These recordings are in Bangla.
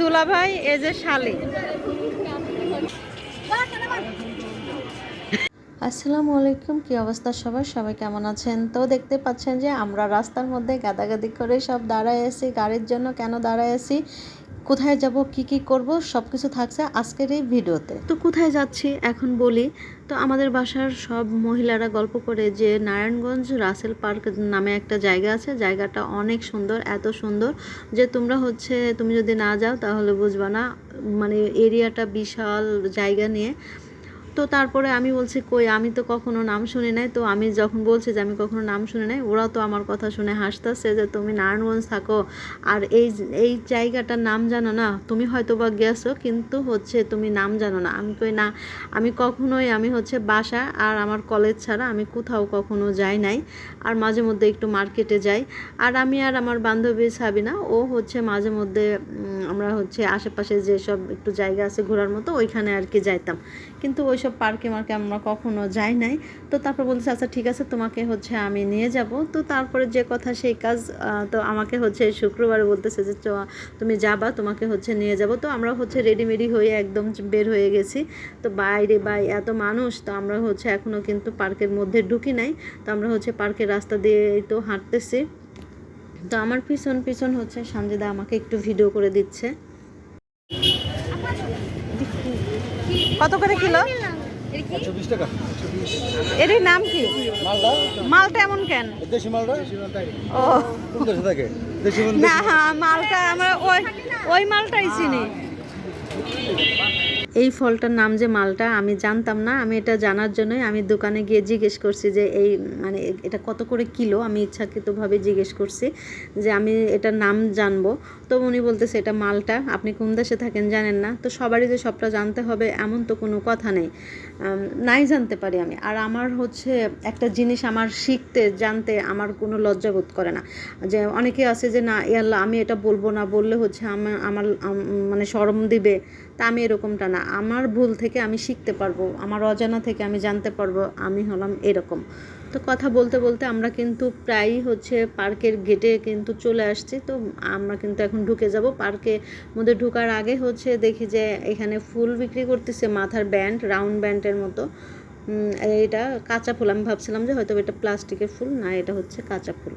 দুলা ভাই, এই যে শালি। আসসালামু আলাইকুম, কি অবস্থা সবার? সবাই কেমন আছেন? তো দেখতে পাচ্ছেন যে আমরা রাস্তার মধ্যে গাদাগাদি করে সব দাঁড়ায় আছি। গাড়ির জন্য কেন দাঁড়ায় আছি? কোথায় যাব, কি কি করব সব কিছু থাকছে আজকের এই ভিডিওতে। তো কোথায় যাচ্ছি এখন বলি? তো আমাদের বাসার সব মহিলারা গল্প করে যে নারায়ণগঞ্জ রাসেল পার্ক নামে একটা জায়গা আছে। জায়গাটা অনেক সুন্দর, এত সুন্দর যে তোমরা হচ্ছে, তুমি যদি না যাও তাহলে বুঝবা না। মানে এরিয়াটা বিশাল জায়গা নিয়ে। তো তারপরে আমি বলছি, কই, আমি তো কখনো নাম শুনি নাই। তো আমি যখন বলছি যে, আমি কখনো নাম শুনি নাই ওরা তো আমার কথা শুনে হাসতেছে যে, তুমি নারায়ণগঞ্জ থাকো। আর এই এই জায়গাটার নাম জানো না, তুমি হয়তো বা গেছো, কিন্তু হচ্ছে তুমি নাম জানো না। আমি কই, না, আমি কখনোই, আমি হচ্ছে বাসা আর আমার কলেজ ছাড়া আমি কোথাও কখনো যাই নাই। আর মাঝে মধ্যে একটু মার্কেটে যাই। আর আমি আর আমার বান্ধবী সাবিনা, ও হচ্ছে মাঝে মধ্যে আমরা হচ্ছে আশেপাশে যেসব একটু জায়গা আছে ঘোরার মতো, ওইখানে আর কি যাইতাম। কিন্তু ওইসব পার্কে মার্কে আমরা কখনো যাই নাই। তো তারপর বলছে আচ্ছা ঠিক আছে, তোমাকে হচ্ছে আমি নিয়ে যাব। তো তারপরে যে কথা সেই কাজ তো আমাকে হচ্ছে শুক্রবারে বলতেছে যে তুমি যাবা, তোমাকে হচ্ছে নিয়ে যাব। তো আমরা হচ্ছে রেডিমেডি হয়ে একদম বের হয়ে গেছি। তো বাইরে, বাই, এত মানুষ, তো আমরা হচ্ছে এখনও কিন্তু পার্কের মধ্যে ঢুকি নাই। তো আমরা হচ্ছে পার্কের রাস্তা দিয়ে তো হাঁটতেছি। তো আমার পিছন পিছন হচ্ছে সঞ্জিদা আমাকে একটু ভিডিও করে দিচ্ছে। কত করে কিলো? এটির এর নাম কি? মালটা? এমন কেন? দেশি ও। না হ্যাঁ মালটা আমরা ওই ওই মালটাই চিনি। এই ফলটার নাম যে মালটা আমি জানতাম না, আমি এটা জানার জন্যই আমি দোকানে গিয়ে জিজ্ঞেস করছি যে এই মানে এটা কত করে কিলো? আমি ইচ্ছাকৃতভাবে জিজ্ঞেস করছি যে আমি এটার নাম জানব। তো উনি বলতেছে, এটা মালটা, আপনি কোন দেশে থাকেন জানেন না। তো সবারই যে সবটা জানতে হবে এমন তো কোনো কথা নেই। নাই জানতে পারি আমি। আর আমার হচ্ছে একটা জিনিস আমার শিখতে, জানতে আমার কোনো লজ্জা বোধ করে না। যে অনেকে আছে যে, না আল্লাহ আমি এটা বলব না। বললে হচ্ছে আমার আমার মানে শরম দিবে। তা আমি এরকমটা না। আমার ভুল থেকে আমি শিখতে পারব, আমার অজানা থেকে আমি জানতে পারব, আমি হলাম এরকম। তো কথা বলতে বলতে আমরা কিন্তু প্রায়ই হচ্ছে পার্কের গেটে কিন্তু চলে আসছি। তো আমরা কিন্তু এখন ঢুকে যাব। পার্কে মধ্যে ঢুকার আগে হচ্ছে দেখি যে এখানে ফুল বিক্রি করতেছে মাথার ব্যান্ড, রাউন্ড ব্যান্ডের মতো। এটা কাঁচা ফুল। আমি ভাবছিলাম যে হয়তো এটা প্লাস্টিকের ফুল, না, এটা হচ্ছে কাঁচা ফুল?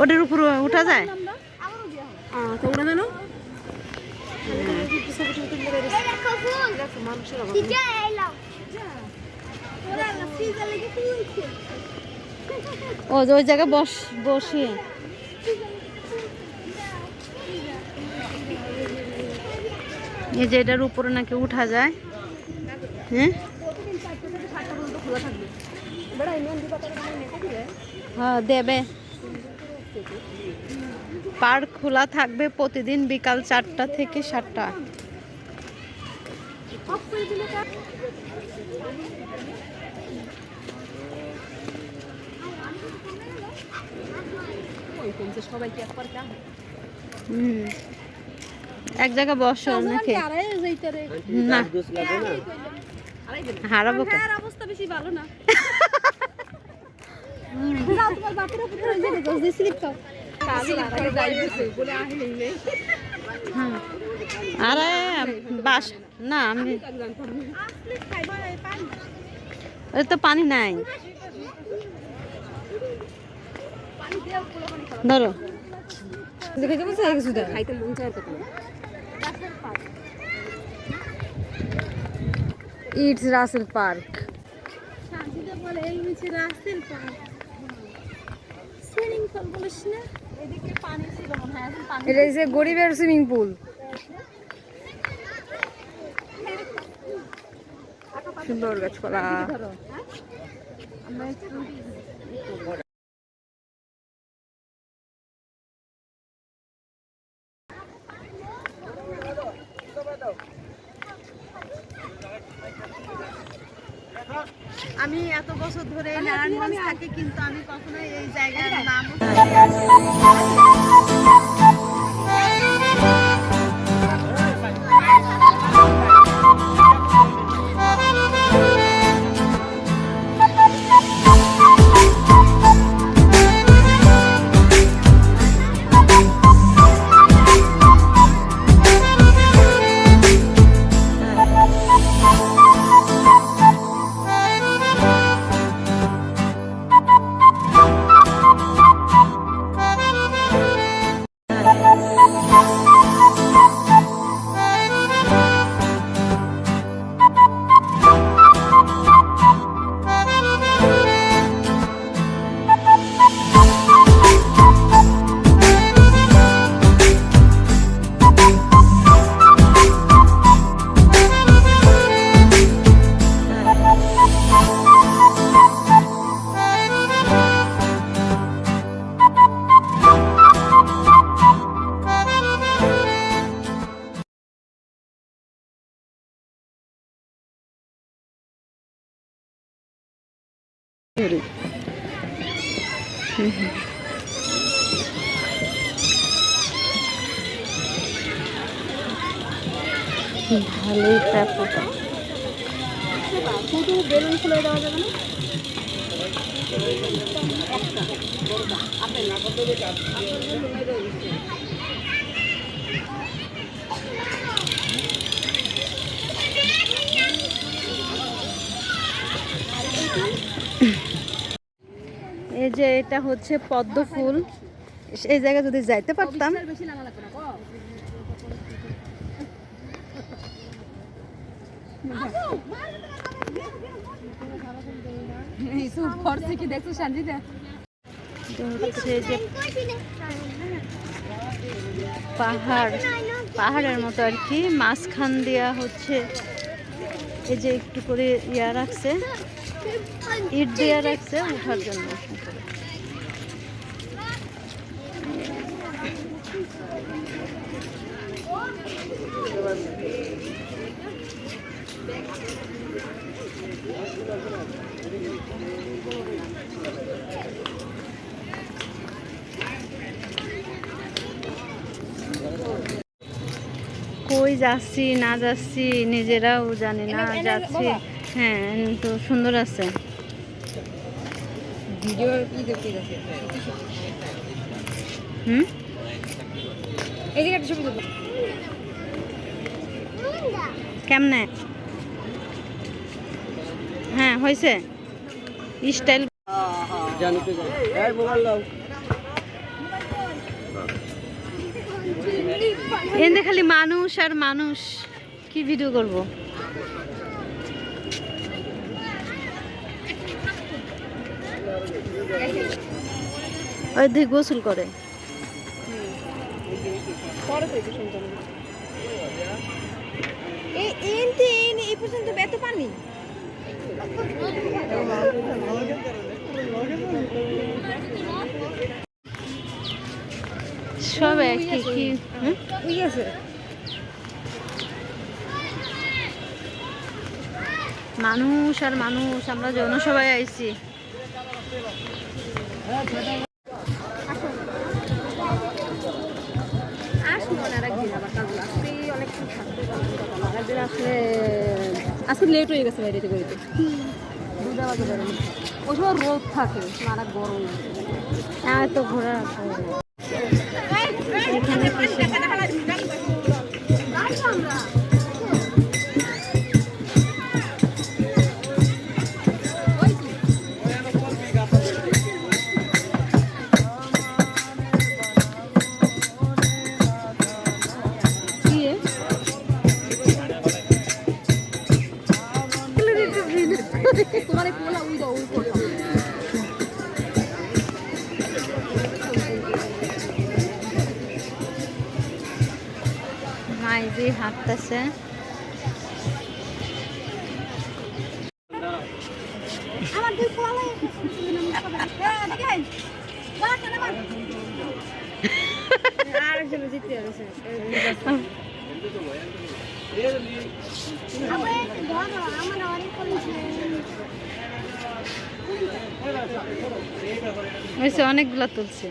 ওটার উপর উঠা যায়? ও যে ওই জায়গায় বস বসি। এই যে এটার উপরে নাকি উঠা যায়? হ্যাঁ? হ্যাঁ দেবে। পার্ক খোলা থাকবে প্রতিদিন বিকাল চারটা থেকে সাতটা। এক জায়গায় বসো নাকি না। হারাবো অবস্থা বেশি ভালো না। যাও তোমার বাপের উপরে ওই যে দেখো, যে slip খাও। আরে বাস না আমি ওই তো পানি নাই ধরো ইটস রাসেল পার্ক শান্তিতে বলে, এই নিচে রাস্তার পার। Swimming pool বলিস না? এটা হচ্ছে গরিবের সুইমিং পুল সুন্দর গাছপালা আমি এত বছর ধরে এই নারায়ণগঞ্জ থাকি কিন্তু আমি কখনো এই জায়গার নাম ভালোই শুধু বেলুন খুলে দেওয়া যাবে না যে এটা হচ্ছে পদ্ম ফুল। এই জায়গায় যদি যাইতে পারতাম। পাহাড়, পাহাড়ের মতো আর কি। মাঝখান দিয়া হচ্ছে এই যে একটু করে ইয়া রাখছে, ইট দেয়া রাখছে উঠার জন্য। কই যাচ্ছি না যাচ্ছি নিজেরাও জানি না যাচ্ছি। হ্যাঁ তো সুন্দর আছে। ভিডিও কি দেখতে গেছে হুম? কেমনে? হ্যাঁ হয়েছে। স্টাইল জানিতে এই মোবাইল এনে খালি মানুষ আর মানুষ। কি ভিডিও করব? ওই দিকে গোসল করে। এই পর্যন্ত পানি। সব একই কি? ঠিক আছে। মানুষ আর মানুষ আমরা জনসভায় আইছি। আজকে লেট হয়ে গেছে বাইরে বেরোতে। দুটা বাজে বেরোনো ওই সময় রোদ থাকে মারা গরম। আর তো ঘোরা তোমার এই পোলা উই দাও উই করো। মাইজি হাঁটতেছে। আমার দুই পোলা হ্যাঁ দেখেন বাস না বাস আরেকজন জিততে আছে আমার আমার অনেক হয়েছে অনেকগুলা তুলছে।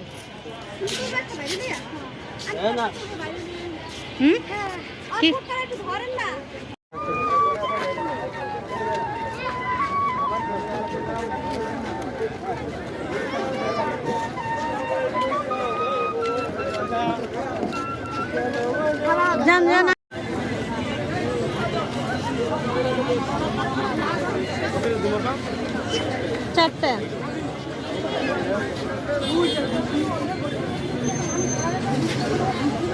হুম? কি? ধরেন না চারটে Thank you.